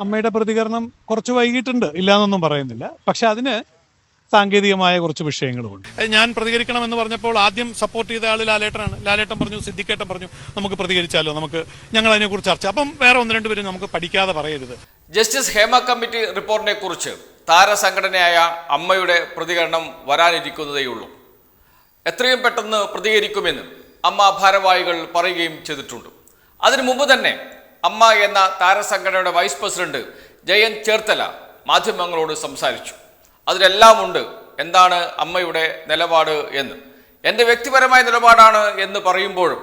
അമ്മയുടെ പ്രതികരണം കുറച്ച് വൈകിട്ടുണ്ട് ഇല്ലാന്നൊന്നും പറയുന്നില്ല. പക്ഷെ അതിന് സാങ്കേതികമായ കുറച്ച് വിഷയങ്ങളുമുണ്ട്. ഉണ്ട് ഞാൻ പ്രതികരിക്കണമെന്ന് പറഞ്ഞപ്പോൾ ആദ്യം സപ്പോർട്ട് ചെയ്ത ആൾ ലാലേട്ടനാണ്. ലാലേട്ടൻ പറഞ്ഞു സിദ്ധിക്കേട്ടൻ പറഞ്ഞു നമുക്ക് പ്രതികരിച്ചാലോ? നമുക്ക് ഞങ്ങൾ അതിനെക്കുറിച്ച് ചർച്ച അപ്പം വേറെ ഒന്ന് രണ്ട് പേരും നമുക്ക് പഠിക്കാതെ പറയരുത്. ജസ്റ്റിസ് ഹേമ കമ്മിറ്റി റിപ്പോർട്ടിനെ കുറിച്ച് താരസംഘടനയായ അമ്മയുടെ പ്രതികരണം വരാനിരിക്കുന്നതേയുള്ളൂ എത്രയും പെട്ടെന്ന് പ്രതികരിക്കുമെന്ന് അമ്മ ഭാരവാഹികൾ പറയുകയും ചെയ്തിട്ടുണ്ട്. അതിനു മുമ്പ് തന്നെ അമ്മ എന്ന താരസംഘടനയുടെ വൈസ് പ്രസിഡന്റ് ജയൻ ചേർത്തല മാധ്യമങ്ങളോട് സംസാരിച്ചു. അതിലെല്ലാം ഉണ്ട് എന്താണ് അമ്മയുടെ നിലപാട് എന്ന്. എന്റെ വ്യക്തിപരമായ നിലപാടാണ് എന്ന് പറയുമ്പോഴും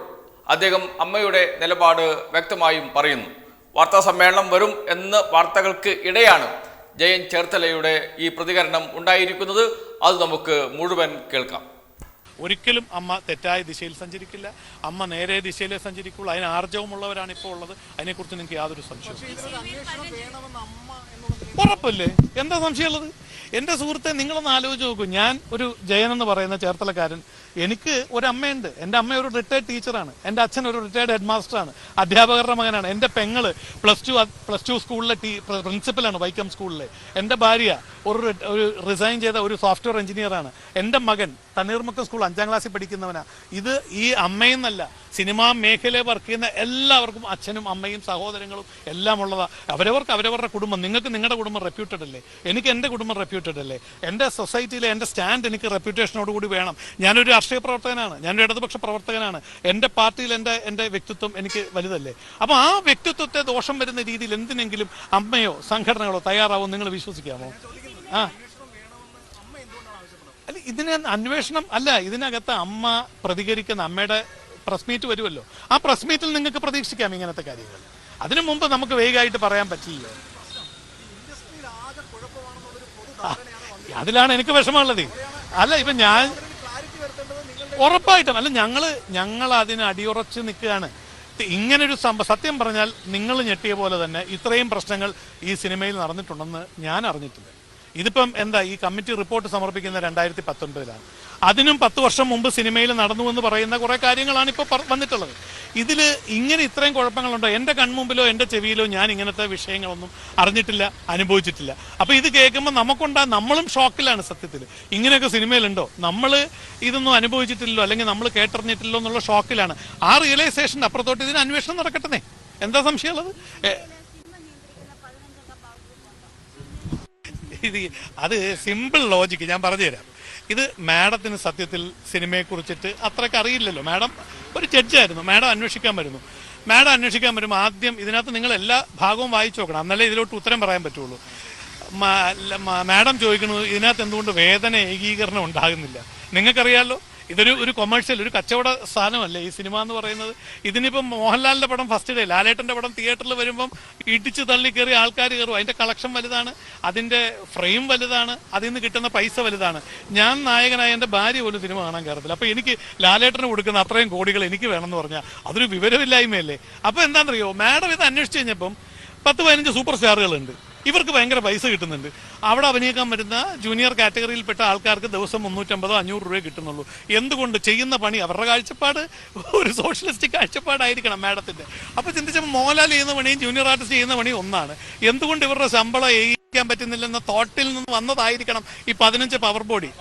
അദ്ദേഹം അമ്മയുടെ നിലപാട് വ്യക്തമായും പറയുന്നു. വാർത്താ സമ്മേളനം വരും എന്ന് വാർത്തകൾക്ക് ഇടയാണ് ജയൻ ചേർത്തലയുടെ ഈ പ്രതികരണം ഉണ്ടായിരിക്കുന്നത്. അത് നമുക്ക് മുഴുവൻ കേൾക്കാം. ഒരിക്കലും അമ്മ തെറ്റായ ദിശയിൽ സഞ്ചരിക്കില്ല. അമ്മ നേരെ ദിശയിലേ സഞ്ചരിക്കുള്ളൂ. അതിന് ആർജവമുള്ളവരാണ് ഇപ്പോൾ ഉള്ളത്. അതിനെക്കുറിച്ച് നിങ്ങൾക്ക് യാതൊരു സംശയവും ഉറപ്പല്ലേ? എന്താ സംശയമുള്ളത്? എന്റെ സുഹൃത്തെ നിങ്ങളൊന്ന് ആലോചിച്ച് നോക്കൂ. ഞാൻ ഒരു ജയൻ എന്ന് പറയുന്ന ചേർത്തലക്കാരൻ. എനിക്ക് ഒരു അമ്മയുണ്ട് എന്റെ അമ്മ ഒരു റിട്ടയർഡ് ടീച്ചറാണ് എന്റെ അച്ഛൻ ഒരു റിട്ടയർഡ് ഹെഡ് മാസ്റ്ററാണ് അധ്യാപകരുടെ മകനാണ്. എന്റെ പെങ്ങൾ പ്ലസ് ടു പ്ലസ് ടു സ്കൂളിലെ ടീ പ്രിൻസിപ്പലാണ് വൈക്കം സ്കൂളിലെ എന്റെ ഭാര്യ ഒരു ഒരു റിസൈൻ ചെയ്ത ഒരു സോഫ്റ്റ്വെയർ എഞ്ചിനീയറാണ് എന്റെ മകൻ തണ്ണീർമുക്കം സ്കൂൾ അഞ്ചാം ക്ലാസ്സിൽ പഠിക്കുന്നവനാ. ഇത് ഈ അമ്മയെന്നല്ല സിനിമാ മേഖലയിൽ വർക്ക് ചെയ്യുന്ന എല്ലാവർക്കും അച്ഛനും അമ്മയും സഹോദരങ്ങളും എല്ലാം ഉള്ളതാണ് അവരവർക്ക് അവരവരുടെ കുടുംബം. നിങ്ങൾക്ക് നിങ്ങളുടെ കുടുംബം റെപ്യൂട്ടഡ് അല്ലേ? എനിക്ക് എന്റെ കുടുംബം റെപ്യൂട്ടഡ് അല്ലേ? എന്റെ സൊസൈറ്റിയിലെ എന്റെ സ്റ്റാൻഡ് എനിക്ക് റെപ്യൂട്ടേഷനോട് കൂടി വേണം. ഞാനൊരു രാഷ്ട്രീയ പ്രവർത്തകനാണ്. ഞാനൊരു ഇടതുപക്ഷ പ്രവർത്തകനാണ്. എന്റെ പാർട്ടിയിൽ എന്റെ എന്റെ വ്യക്തിത്വം എനിക്ക് വലുതല്ലേ? അപ്പോൾ ആ വ്യക്തിത്വത്തെ ദോഷം വരുന്ന രീതിയിൽ എന്തിനെങ്കിലും അമ്മയോ സംഘടനകളോ തയ്യാറാവോ നിങ്ങൾ വിശ്വസിക്കാമോ? ആ. അല്ല ഇതിന് അന്വേഷണം അല്ല ഇതിനകത്ത് അമ്മ പ്രതികരിക്കുന്ന അമ്മയുടെ പ്രസ് മീറ്റ് വരുമല്ലോ. ആ പ്രസ് മീറ്റിൽ നിങ്ങൾക്ക് പ്രതീക്ഷിക്കാം ഇങ്ങനത്തെ കാര്യങ്ങൾ. അതിനു മുമ്പ് നമുക്ക് വേഗമായിട്ട് പറയാൻ പറ്റില്ല അതിലാണ് എനിക്ക് വിഷമമുള്ളത്. അല്ല ഇപ്പൊ ഞാൻ ഉറപ്പായിട്ടും അല്ല ഞങ്ങൾ ഞങ്ങൾ അതിന് അടിയുറച്ച് നിൽക്കുകയാണ്. ഇങ്ങനൊരു സംഭവം സത്യം പറഞ്ഞാൽ നിങ്ങൾ ഞെട്ടിയ പോലെ തന്നെ ഇത്രയും പ്രശ്നങ്ങൾ ഈ സിനിമയിൽ നടന്നിട്ടുണ്ടെന്ന് ഞാൻ അറിഞ്ഞിട്ടില്ല. ഇതിപ്പം എന്താ ഈ കമ്മിറ്റി റിപ്പോർട്ട് സമർപ്പിക്കുന്ന രണ്ടായിരത്തി പത്തൊൻപതിലാണ് അതിനും പത്ത് വർഷം മുമ്പ് സിനിമയിൽ നടന്നു എന്ന് പറയുന്ന കുറെ കാര്യങ്ങളാണ് ഇപ്പോൾ വന്നിട്ടുള്ളത്. ഇതിൽ ഇങ്ങനെ ഇത്രയും കുഴപ്പങ്ങളുണ്ടോ? എന്റെ കൺമുമ്പിലോ എന്റെ ചെവിയിലോ ഞാൻ ഇങ്ങനത്തെ വിഷയങ്ങളൊന്നും അറിഞ്ഞിട്ടില്ല അനുഭവിച്ചിട്ടില്ല. അപ്പോൾ ഇത് കേൾക്കുമ്പോൾ നമുക്കുണ്ടാ നമ്മളും ഷോക്കിലാണ് സത്യത്തിൽ ഇങ്ങനെയൊക്കെ സിനിമയിലുണ്ടോ? നമ്മൾ ഇതൊന്നും അനുഭവിച്ചിട്ടില്ലോ അല്ലെങ്കിൽ നമ്മൾ കേട്ടറിഞ്ഞിട്ടില്ലോ എന്നുള്ള ഷോക്കിലാണ്. ആ റിയലൈസേഷന്റെ അപ്പുറത്തോട്ട് ഇതിന് അന്വേഷണം നടക്കട്ടെ എന്താ സംശയമുള്ളത്? ഇത് അത് സിമ്പിൾ ലോജിക്ക് ഞാൻ പറഞ്ഞുതരാം. ഇത് മാഡത്തിന് സത്യത്തിൽ സിനിമയെ കുറിച്ചിട്ട് അത്രയ്ക്ക് അറിയില്ലല്ലോ. മാഡം ഒരു ജഡ്ജായിരുന്നു. മാഡം അന്വേഷിക്കാൻ വരുന്നു. മാഡം അന്വേഷിക്കാൻ വരുമ്പോൾ ആദ്യം ഇതിനകത്ത് നിങ്ങൾ എല്ലാ ഭാഗവും വായിച്ചു നോക്കണം. എന്നാലേ ഇതിലോട്ട് ഉത്തരം പറയാൻ പറ്റുള്ളൂ. മാഡം ചോദിക്കുന്നത് ഇതിനകത്ത് എന്തുകൊണ്ട് വേദന ഏകീകരണം ഉണ്ടാകുന്നില്ല. നിങ്ങൾക്കറിയാലോ? ഇതൊരു ഒരു കൊമേഴ്ഷ്യൽ ഒരു കച്ചവട സാധനമല്ലേ? ഈ സിനിമ എന്ന് പറയുന്നത് ഇതിനിപ്പം മോഹൻലാലിന്റെ പടം ഫസ്റ്റ് ഡേ ലാലേട്ടന്റെ പടം തിയേറ്ററിൽ വരുമ്പം ഇടിച്ചു തള്ളി കയറി ആൾക്കാർ കയറും അതിന്റെ കളക്ഷൻ വലുതാണ് അതിന്റെ ഫ്രെയിം വലുതാണ് അതിൽ നിന്ന് കിട്ടുന്ന പൈസ വലുതാണ്. ഞാൻ നായകനായ എന്റെ ഭാര്യ പോലും സിനിമ കാണാൻ കയറത്തില്ല അപ്പൊ എനിക്ക് ലാലേട്ടന് കൊടുക്കുന്ന അത്രയും കോടികൾ എനിക്ക് വേണമെന്ന് പറഞ്ഞാൽ അതൊരു വിവരമില്ലായ്മയല്ലേ? അപ്പൊ എന്താണെന്നറിയോ? മാഡം ഇത് അന്വേഷിച്ച് കഴിഞ്ഞപ്പം പത്ത് പതിനഞ്ച് സൂപ്പർ സ്റ്റാറുകളുണ്ട് ഇവർക്ക് ഭയങ്കര പൈസ കിട്ടുന്നുണ്ട്. അവിടെ അഭിനയിക്കാൻ പറ്റുന്ന ജൂനിയർ കാറ്റഗറിയിൽപ്പെട്ട ആൾക്കാർക്ക് ദിവസം മുന്നൂറ്റമ്പതോ അഞ്ഞൂറ് രൂപയെ കിട്ടുന്നുള്ളൂ. എന്തുകൊണ്ട് ചെയ്യുന്ന പണി അവരുടെ കാഴ്ചപ്പാട്? ഒരു സോഷ്യലിസ്റ്റിക് കാഴ്ചപ്പാടായിരിക്കണം മാഡത്തിന്റെ. അപ്പോൾ ചിന്തിച്ചപ്പോൾ മോഹൻലാൽ ചെയ്യുന്ന പണിയും ജൂനിയർ ആർട്ടിസ്റ്റ് ചെയ്യുന്ന പണിയും ഒന്നാണ്. എന്തുകൊണ്ട് ഇവരുടെ ശമ്പളം ഏകിക്കാൻ പറ്റുന്നില്ലെന്ന തോട്ടിൽ നിന്ന് വന്നതായിരിക്കണം ഈ പതിനഞ്ച് പവർ ബോഡി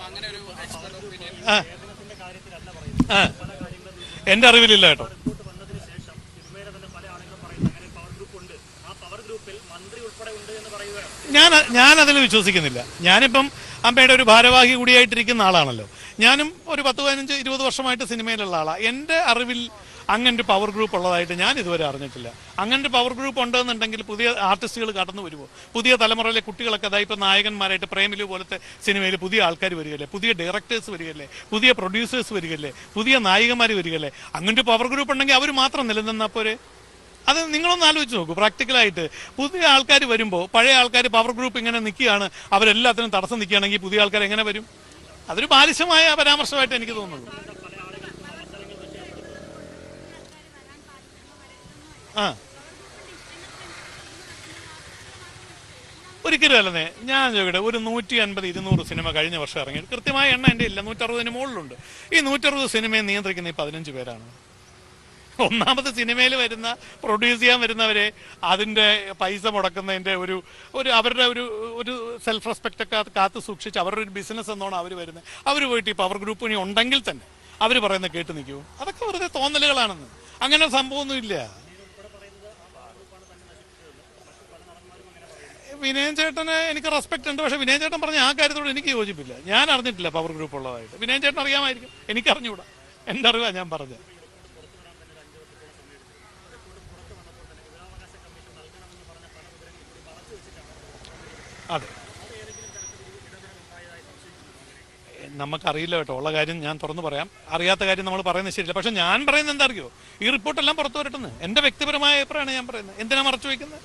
എന്റെ എന്റെ അറിവിലില്ല കേട്ടോ. ഞാൻ ഞാൻ അതിൽ വിശ്വസിക്കുന്നില്ല. ഞാനിപ്പം അമ്മയുടെ ഒരു ഭാരവാഹി കൂടിയായിട്ടിരിക്കുന്ന ആളാണല്ലോ. ഞാനും ഒരു പത്ത് പതിനഞ്ച് ഇരുപത് വർഷമായിട്ട് സിനിമയിലുള്ള ആളാണ് എന്റെ അറിവിൽ അങ്ങനെ ഒരു പവർ ഗ്രൂപ്പ് ഉള്ളതായിട്ട് ഞാൻ ഇതുവരെ അറിഞ്ഞിട്ടില്ല. അങ്ങനെ ഒരു പവർ ഗ്രൂപ്പ് ഉണ്ടെന്നുണ്ടെങ്കിൽ പുതിയ ആർട്ടിസ്റ്റുകൾ കടന്നു വരുമോ പുതിയ തലമുറയിലെ കുട്ടികളൊക്കെ അതായത് ഇപ്പോൾ നായകന്മാരായിട്ട് പ്രേമിലു പോലത്തെ സിനിമയിൽ പുതിയ ആൾക്കാർ വരികയല്ലേ? പുതിയ ഡയറക്ടേഴ്സ് വരികയല്ലേ? പുതിയ പ്രൊഡ്യൂസേഴ്സ് വരികയല്ലേ? പുതിയ നായികമാർ വരികയല്ലേ? അങ്ങനെ ഒരു പവർ ഗ്രൂപ്പ് ഉണ്ടെങ്കിൽ അവർ മാത്രം നിലനിന്നപ്പോൾ അത് നിങ്ങളൊന്ന് ആലോചിച്ച് നോക്കൂ പ്രാക്ടിക്കലായിട്ട്. പുതിയ ആൾക്കാർ വരുമ്പോൾ പഴയ ആൾക്കാർ പവർ ഗ്രൂപ്പ് ഇങ്ങനെ നിൽക്കുകയാണ് അവരെല്ലാത്തിനും തടസ്സം നിൽക്കുകയാണെങ്കിൽ പുതിയ ആൾക്കാർ എങ്ങനെ വരും? അതൊരു ബാലിശമായ പരാമർശമായിട്ട് എനിക്ക് തോന്നുന്നു. ആ. ഒരിക്കലും അല്ലെന്നേ ഞാൻ ചോദിക്കട്ടെ ഒരു നൂറ്റി അൻപത് ഇരുന്നൂറ് സിനിമ കഴിഞ്ഞ വർഷം ഇറങ്ങി. കൃത്യമായ എണ്ണ എന്റെ ഇല്ല നൂറ്ററുപതിന് മുകളിലുണ്ട്. ഈ നൂറ്ററുപത് സിനിമയെ നിയന്ത്രിക്കുന്ന ഈ പതിനഞ്ച് പേരാണ്. ഒന്നാമത് സിനിമയിൽ വരുന്ന പ്രൊഡ്യൂസ് ചെയ്യാൻ വരുന്നവരെ അതിന്റെ പൈസ മുടക്കുന്നതിന്റെ ഒരു ഒരു അവരുടെ ഒരു ഒരു സെൽഫ് റെസ്പെക്റ്റ് ഒക്കെ കാത്ത് സൂക്ഷിച്ച് അവരുടെ ഒരു ബിസിനസ് എന്നോണം അവർ വരുന്നത് അവർ പോയിട്ട് ഈ പവർ ഗ്രൂപ്പ് ഇനി ഉണ്ടെങ്കിൽ തന്നെ അവർ പറയുന്നത് കേട്ട് നിൽക്കൂ. അതൊക്കെ വെറുതെ തോന്നലുകളാണെന്ന്. അങ്ങനെ സംഭവമൊന്നുമില്ല വിനയൻ ചേട്ടന് എനിക്ക് റെസ്പെക്റ്റ് ഉണ്ട്. പക്ഷെ വിനയൻ ചേട്ടൻ പറഞ്ഞ ആ കാര്യത്തോട് എനിക്ക് യോജിപ്പില്ല. ഞാൻ അറിഞ്ഞിട്ടില്ല പവർ ഗ്രൂപ്പ് ഉള്ളതായിട്ട്. വിനയൻ ചേട്ടൻ അറിയാമായിരിക്കും. എനിക്ക് അറിഞ്ഞുകൂടാ എന്റെ അറിവാണ് ഞാൻ പറഞ്ഞത്? അതെ. നമുക്കറിയില്ല കേട്ടോ. ഉള്ള കാര്യം ഞാൻ തുറന്നു പറയാം. അറിയാത്ത കാര്യം നമ്മൾ പറയുന്നത് ശരിയില്ല. പക്ഷെ ഞാൻ പറയുന്നത് എന്താ അറിയോ ഈ റിപ്പോർട്ടെല്ലാം പുറത്തു വരട്ടെന്ന് എന്റെ വ്യക്തിപരമായ അഭിപ്രായമാണ് ഞാൻ പറയുന്നത്. എന്തിനാ മറച്ചു വയ്ക്കുന്നത്?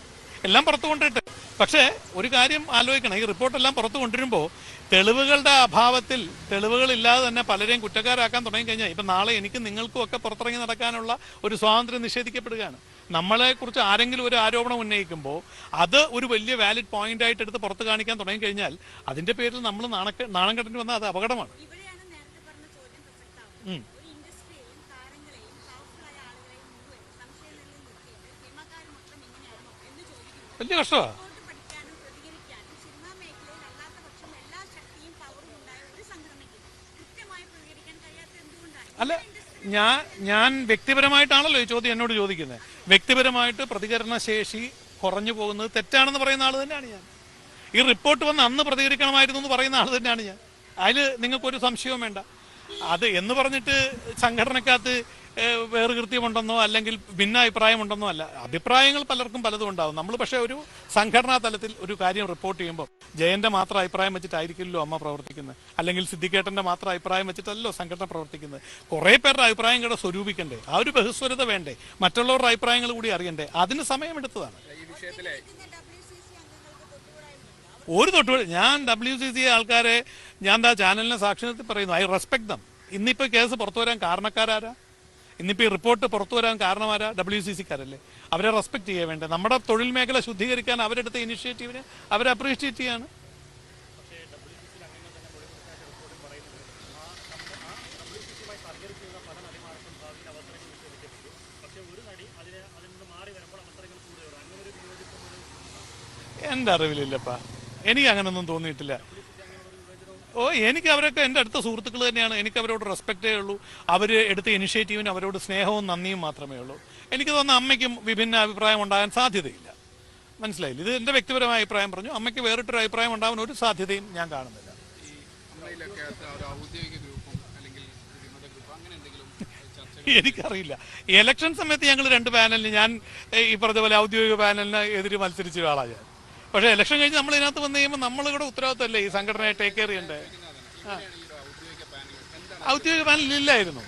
എല്ലാം പുറത്തു കൊണ്ടിട്ട് പക്ഷേ ഒരു കാര്യം ആലോചിക്കണം. ഈ റിപ്പോർട്ടെല്ലാം പുറത്തു കൊണ്ടുവരുമ്പോൾ തെളിവുകളുടെ അഭാവത്തിൽ തെളിവുകളില്ലാതെ തന്നെ പലരെയും കുറ്റക്കാരാക്കാൻ തുടങ്ങി കഴിഞ്ഞാൽ ഇപ്പം നാളെ എനിക്കും നിങ്ങൾക്കും ഒക്കെ പുറത്തിറങ്ങി നടക്കാനുള്ള ഒരു സ്വാതന്ത്ര്യം നിഷേധിക്കപ്പെടുകയാണ്. നമ്മളെ കുറിച്ച് ആരെങ്കിലും ഒരു ആരോപണം ഉന്നയിക്കുമ്പോൾ അത് ഒരു വലിയ വാലിഡ് പോയിന്റ് ആയിട്ട് എടുത്ത് പുറത്ത് കാണിക്കാൻ തുടങ്ങി കഴിഞ്ഞാൽ അതിന്റെ പേരിൽ നമ്മൾ നാണക്ക നാണം കെട്ടി വന്നാൽ അത് അപകടമാണ്. വലിയ കഷ്ടമാണ് എന്തുകൊണ്ടാണ്? അല്ല ഞാൻ ഞാൻ വ്യക്തിപരമായിട്ടാണല്ലോ ഈ ചോദ്യം എന്നോട് ചോദിക്കുന്നത് വ്യക്തിപരമായിട്ട് പ്രതികരണ ശേഷി കുറഞ്ഞു പോകുന്നത് തെറ്റാണെന്ന് പറയുന്ന ആൾ തന്നെയാണ് ഞാൻ. ഈ റിപ്പോർട്ട് വന്ന് അന്ന് പ്രതികരിക്കണമായിരുന്നു എന്ന് പറയുന്ന ആൾ തന്നെയാണ് ഞാൻ. അതിൽ നിങ്ങൾക്കൊരു സംശയവും വേണ്ട. അത് എന്ന് പറഞ്ഞിട്ട് സംഘടനക്കകത്ത് വേറെ കൃത്യമുണ്ടെന്നോ അല്ലെങ്കിൽ ഭിന്ന അഭിപ്രായമുണ്ടെന്നോ അല്ല. അഭിപ്രായങ്ങൾ പലർക്കും പലതും ഉണ്ടാവും നമ്മൾ പക്ഷേ ഒരു സംഘടനാ തലത്തിൽ ഒരു കാര്യം റിപ്പോർട്ട് ചെയ്യുമ്പോൾ ജയന്റെ മാത്രം അഭിപ്രായം വെച്ചിട്ടായിരിക്കില്ലല്ലോ അമ്മ പ്രവർത്തിക്കുന്നത്. അല്ലെങ്കിൽ സിദ്ദിഖേട്ടന്റെ മാത്രം അഭിപ്രായം വെച്ചിട്ടല്ലോ സംഘടന പ്രവർത്തിക്കുന്നത്. കുറെ പേരുടെ അഭിപ്രായം കൂടെ സ്വരൂപിക്കണ്ടേ. ആ ഒരു ബഹുസ്വരത വേണ്ടേ. മറ്റുള്ളവരുടെ അഭിപ്രായങ്ങൾ കൂടി അറിയണ്ടേ. അതിന് സമയമെടുത്തതാണ്. അംഗങ്ങൾക്ക് തൊട്ടുകൂടായ്മ ഒരു തൊട്ട് ഞാൻ ഡബ്ല്യു സി സി ആൾക്കാരെ ഞാൻ എന്താ ചാനലിനെ സാക്ഷ്യത്തിൽ പറയുന്നു. ഐ റെസ്പെക്ട് ദം ഇന്നിപ്പോ കേസ് പുറത്തു വരാൻ കാരണക്കാരാരാ? ഇന്നിപ്പോ ഈ റിപ്പോർട്ട് പുറത്തു വരാൻ കാരണമാരാ? ഡബ്ല്യു സി സിക്കാരല്ലേ അവരെ റെസ്പെക്ട് ചെയ്യാൻ വേണ്ടത് നമ്മുടെ തൊഴിൽ മേഖല ശുദ്ധീകരിക്കാൻ അവരെടുത്ത ഇനിഷ്യേറ്റീവിനെ അവരെ അപ്രീഷിയേറ്റ് ചെയ്യാണ്. എന്റെ അറിവിലില്ലപ്പാ. എനിക്ക് അങ്ങനൊന്നും തോന്നിയിട്ടില്ല. ഓ എനിക്ക് അവരൊക്കെ എന്റെ അടുത്ത സുഹൃത്തുക്കൾ തന്നെയാണ്. എനിക്ക് അവരോട് റെസ്പെക്റ്റേ ഉള്ളൂ. അവർ എടുത്ത ഇനിഷ്യേറ്റീവിന് അവരോട് സ്നേഹവും നന്ദിയും മാത്രമേ ഉള്ളൂ. എനിക്ക് തോന്നുന്ന അമ്മയ്ക്കും വിഭിന്ന അഭിപ്രായം ഉണ്ടാകാൻ സാധ്യതയില്ല. മനസ്സിലായില്ല? ഇത് എന്റെ വ്യക്തിപരമായ അഭിപ്രായം പറഞ്ഞു. അമ്മയ്ക്ക് വേറിട്ടൊരു അഭിപ്രായം ഉണ്ടാകാൻ ഒരു സാധ്യതയും ഞാൻ കാണുന്നില്ല. എനിക്കറിയില്ല. ഇലക്ഷൻ സമയത്ത് ഞങ്ങൾ രണ്ട് പാനലിന് ഞാൻ ഈ പറഞ്ഞ പോലെ ഔദ്യോഗിക പാനലിന് എതിര് മത്സരിച്ച ഒരാളാണ് ഞാൻ. പക്ഷേ ഇലക്ഷൻ കഴിഞ്ഞ് നമ്മൾ ഇതിനകത്ത് വന്നു കഴിയുമ്പോൾ നമ്മളിവിടെ ഉത്തരവാദിത്തമല്ലേ ഈ സംഘടനയെ ടേക്ക് കെയർ ചെയ്യണ്ടേ ഔദ്യോഗിക പാനൽ ഇല്ലായിരുന്നു.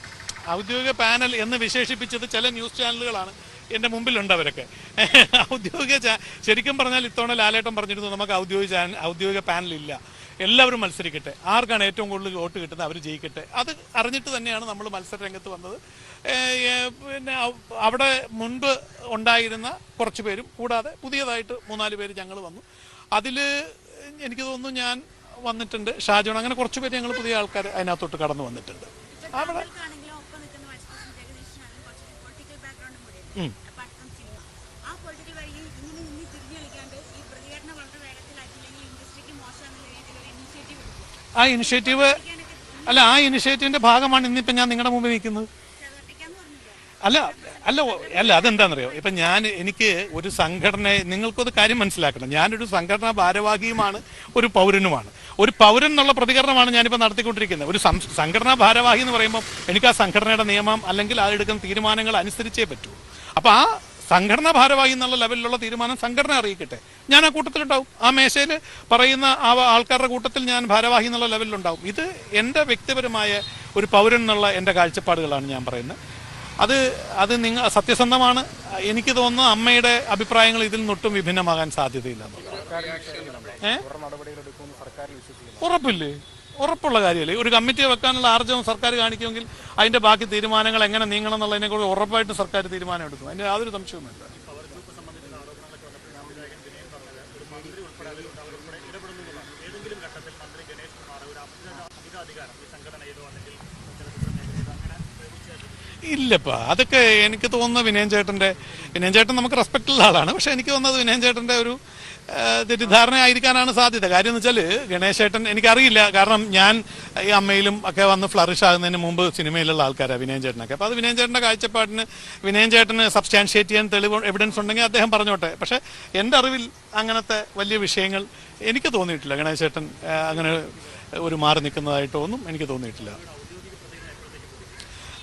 ഔദ്യോഗിക പാനൽ എന്ന് വിശേഷിപ്പിച്ചത് ചില ന്യൂസ് ചാനലുകളാണ് എന്റെ മുമ്പിലുണ്ട് അവരൊക്കെ. ഔദ്യോഗിക ശരിക്കും പറഞ്ഞാൽ ഇത്തവണ ലാലേട്ടം പറഞ്ഞിരുന്നു നമുക്ക് ഔദ്യോഗിക ഔദ്യോഗിക പാനൽ ഇല്ല. എല്ലാവരും മത്സരിക്കട്ടെ. ആർക്കാണ് ഏറ്റവും കൂടുതൽ വോട്ട് കിട്ടുന്നത് അവർ ജയിക്കട്ടെ. അത് അറിഞ്ഞിട്ട് തന്നെയാണ് നമ്മൾ മത്സര രംഗത്ത് വന്നത്. പിന്നെ അവിടെ മുൻപ് ഉണ്ടായിരുന്ന കുറച്ച് പേരും കൂടാതെ പുതിയതായിട്ട് മൂന്നാൽ പേര് ഞങ്ങൾ വന്നു. അതിൽ എനിക്ക് തോന്നുന്നു ഞാൻ വന്നിട്ടുണ്ട്. ഷാജോൺ അങ്ങനെ കുറച്ച് പേര് ഞങ്ങൾ പുതിയ ആൾക്കാർ അതിനകത്തോട്ട് കടന്നു വന്നിട്ടുണ്ട്. അവിടെ താങ്കൾക്കാണെങ്കിലും ഒപ്പം നിൽക്കുന്ന വൈസ് പ്രസിഡന്റ് ജഗദീഷിനാണെങ്കിലും കുറച്ച് പൊളിറ്റിക്കൽ ബാക്ക്ഗ്രൗണ്ടും കൂടി അപ്പാർട്ട് ഫ്രം സിനിമ ആ പൊളിറ്റിക്കൽ വഴിയിൽ ഇങ്ങനെ നിന്ന് തിരിഞ്ഞു കളിക്കാണ്ട് ഈ പ്രതികരണം വളരെ വേഗത്തിലാക്കിയില്ലെങ്കിൽ ഇൻഡസ്ട്രിക്ക് മോശമെന്ന രീതിയിൽ ഒരു ഇനിഷ്യേറ്റീവ് എടുക്കും ആ ഇനിഷ്യേറ്റീവ് അല്ല ആ ഇനിഷ്യേറ്റീവിന്റെ ഭാഗമാണ് ഇന്നിപ്പം ഞാൻ നിങ്ങളുടെ മുമ്പിൽ നിൽക്കുന്നത്. അല്ല അല്ല അല്ല അതെന്താണെന്നറിയോ ഇപ്പൊ ഞാൻ എനിക്ക് ഒരു സംഘടനയെ നിങ്ങൾക്കൊരു കാര്യം മനസ്സിലാക്കണം. ഞാനൊരു സംഘടനാ ഭാരവാഹിയുമാണ് ഒരു പൗരനുമാണ്. ഒരു പൗരൻ എന്നുള്ള പ്രതികരണമാണ് ഞാനിപ്പോൾ നടത്തിക്കൊണ്ടിരിക്കുന്നത്. ഒരു സംഘടനാ ഭാരവാഹി എന്ന് പറയുമ്പോൾ എനിക്ക് ആ സംഘടനയുടെ നിയമം അല്ലെങ്കിൽ ആ എടുക്കുന്ന തീരുമാനങ്ങൾ അനുസരിച്ചേ പറ്റൂ. അപ്പൊ ആ സംഘടനാ ഭാരവാഹി എന്നുള്ള ലെവലിലുള്ള തീരുമാനം സംഘടന അറിയിക്കട്ടെ. ഞാൻ ആ കൂട്ടത്തിലുണ്ടാവും. ആ മേശയിൽ പറയുന്ന ആ ആൾക്കാരുടെ കൂട്ടത്തിൽ ഞാൻ ഭാരവാഹി എന്നുള്ള ലെവലിലുണ്ടാവും. ഇത് എന്റെ വ്യക്തിപരമായ ഒരു പൗരൻ എന്നുള്ള എന്റെ കാഴ്ചപ്പാടുകളാണ് ഞാൻ പറയുന്നത്. അത് അത് നിങ്ങൾ സത്യസന്ധമാണ്. എനിക്ക് തോന്നുന്നു അമ്മയുടെ അഭിപ്രായങ്ങൾ ഇതിൽ നിന്നൊട്ടും വിഭിന്നമാകാൻ സാധ്യതയില്ല. ഏഹ്? ഉറപ്പില്ലേ? ഉറപ്പുള്ള കാര്യമല്ലേ? ഒരു കമ്മിറ്റി വെക്കാനുള്ള ആർജവം സർക്കാർ കാണിക്കുമെങ്കിൽ അതിന്റെ ബാക്കി തീരുമാനങ്ങൾ എങ്ങനെ നീങ്ങണം എന്നുള്ളതിനെ കുറിച്ച് ഉറപ്പായിട്ടും സർക്കാർ തീരുമാനം എടുക്കും. അതിന് യാതൊരു സംശയവുമില്ല. ഇല്ലപ്പാ. അതൊക്കെ എനിക്ക് തോന്നുന്ന വിനയൻ ചേട്ടന്റെ വിനയൻ ചേട്ടൻ നമുക്ക് റെസ്പെക്റ്റ് ഉള്ള ആളാണ്. പക്ഷെ എനിക്ക് തോന്നുന്നത് വിനയൻ ചേട്ടന്റെ ഒരു തെറ്റിദ്ധാരണ ആയിരിക്കാനാണ് സാധ്യത. കാര്യം എന്ന് വെച്ചാൽ ഗണേശേട്ടൻ എനിക്കറിയില്ല. കാരണം ഞാൻ ഈ അമ്മയിലും ഒക്കെ വന്ന് ഫ്ലറിഷ് ആകുന്നതിന് മുമ്പ് സിനിമയിലുള്ള ആൾക്കാരാണ് വിനയൻ ചേട്ടനൊക്കെ. അപ്പോൾ അത് വിനയൻ ചേട്ടന്റെ കാഴ്ചപ്പാടിന് വിനയൻ ചേട്ടന് സബ്സ്റ്റാൻഷിയേറ്റ് ചെയ്യാൻ തെളിവ് എവിഡൻസ് ഉണ്ടെങ്കിൽ അദ്ദേഹം പറഞ്ഞോട്ടെ. പക്ഷേ എന്റെ അറിവിൽ അങ്ങനത്തെ വലിയ വിഷയങ്ങൾ എനിക്ക് തോന്നിയിട്ടില്ല. ഗണേശേട്ടൻ അങ്ങനെ ഒരു മാറി നിൽക്കുന്നതായിട്ടോ ഒന്നും എനിക്ക് തോന്നിയിട്ടില്ല.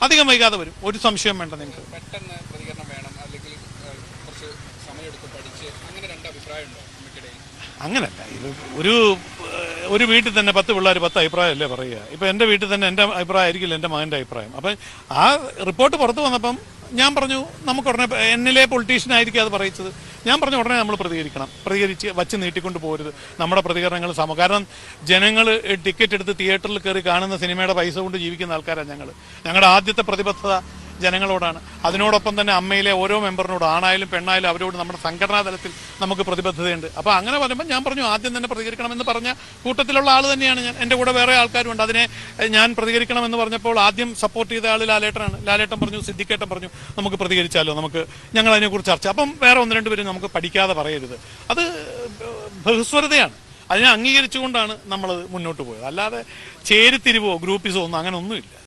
അധികം വൈകാതെ വരും. ഒരു സംശയം വേണ്ട നിങ്ങൾക്ക്. പെട്ടെന്ന് പ്രതികരണം വേണം. അല്ലെങ്കിൽ കുറച്ച് സമയമെടുത്ത് പഠിച്ച് അങ്ങനെ രണ്ട് അഭിപ്രായമുണ്ടോ അങ്ങനല്ല. ഇത് ഒരു ഒരു വീട്ടിൽ തന്നെ പത്ത് പിള്ളേർ പത്ത് അഭിപ്രായമല്ലേ പറയുക. ഇപ്പം എന്റെ വീട്ടിൽ തന്നെ എന്റെ അഭിപ്രായം ആയിരിക്കില്ല എന്റെ മകന്റെ അഭിപ്രായം. അപ്പം ആ റിപ്പോർട്ട് പുറത്ത് വന്നപ്പം ഞാൻ പറഞ്ഞു നമുക്ക് ഉടനെ എന്നിലെ പൊളിറ്റീഷ്യൻ ആയിരിക്കും അത് പറയിച്ചത്. ഞാൻ പറഞ്ഞ ഉടനെ നമ്മൾ പ്രതികരിക്കണം. പ്രതികരിച്ച് വച്ച് നീട്ടിക്കൊണ്ട് പോരുത്. നമ്മുടെ പ്രതികരണങ്ങൾ സമ കാരണം ജനങ്ങൾ ടിക്കറ്റ് എടുത്ത് തിയേറ്ററിൽ കയറി കാണുന്ന സിനിമയുടെ പൈസ കൊണ്ട് ജീവിക്കുന്ന ആൾക്കാരാണ് ഞങ്ങൾ ഞങ്ങളുടെ ആദ്യത്തെ പ്രതിബദ്ധത ജനങ്ങളോടാണ്. അതിനോടൊപ്പം തന്നെ അമ്മയിലെ ഓരോ മെമ്പറിനോട് ആണായാലും പെണ്ണായാലും അവരോട് നമ്മുടെ സംഘടനാ തലത്തിൽ നമുക്ക് പ്രതിബദ്ധതയുണ്ട്. അപ്പോൾ അങ്ങനെ പറയുമ്പോൾ ഞാൻ പറഞ്ഞു ആദ്യം തന്നെ പ്രതികരിക്കണമെന്ന് പറഞ്ഞ കൂട്ടത്തിലുള്ള ആൾ തന്നെയാണ് ഞാൻ. എന്റെ കൂടെ വേറെ ആൾക്കാരുണ്ട്. അതിനെ ഞാൻ പ്രതികരിക്കണമെന്ന് പറഞ്ഞപ്പോൾ ആദ്യം സപ്പോർട്ട് ചെയ്ത ആൾ ലാലേട്ടനാണ്. ലാലേട്ടൻ പറഞ്ഞു സിദ്ധിക്കേട്ടൻ പറഞ്ഞു നമുക്ക് പ്രതികരിച്ചാലോ? നമുക്ക് ഞങ്ങൾ അതിനെക്കുറിച്ച് ചർച്ച. അപ്പം വേറെ ഒന്ന് രണ്ട് പേരും നമുക്ക് പഠിക്കാതെ പറയരുത്. അത് ബഹുസ്വരതയാണ്. അതിനെ അംഗീകരിച്ചുകൊണ്ടാണ് നമ്മൾ മുന്നോട്ട് പോയത്. അല്ലാതെ ചേരിത്തിരിവോ ഗ്രൂപ്പിസോ ഒന്നും അങ്ങനെ ഒന്നുമില്ല